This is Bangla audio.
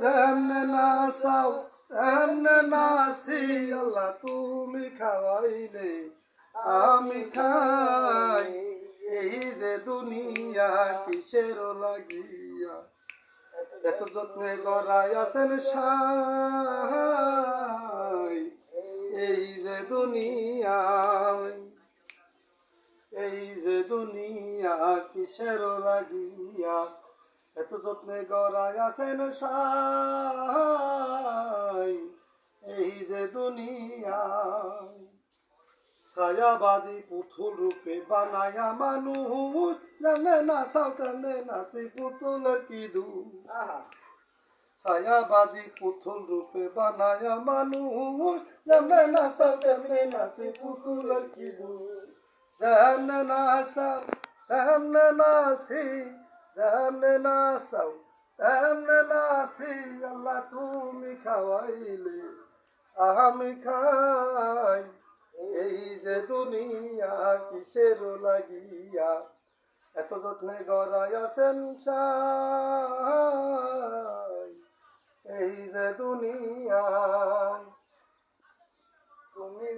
তেমনে নাচাও তেমনে নাচি আল্লাহ তুমি খাওয়াইলে আমি খাই এই যে দুনিয়া কিসের লাগিয়া এত যত্নে গড়াই আছেন সাই এই যে দুনিয়ায় এই যে দুনিয়া কিসের লাগিয়া এত যত্নে গড়াই আছেন সাই এই যে দুনিয়ায়। ছায়াবাদী পুতুল রূপে বানায়া মানুষ জানে না সাও জানে না সে পুতুল কি দু ছায়াবাদী পুতুল রূপে বানায়া মানুষ জানে না সাও জানে না সে পুতুল কি দু জানে না সাও জানে না সে জানে না সাও জানে না সে আল্লাহ তুমি খাওয়াইলে, আমি খাই। এই যে দুনিয়া কিসের লাগিয়া, এত যত্নে গড়াই আছেন এই যে দুনিয়া, তুমি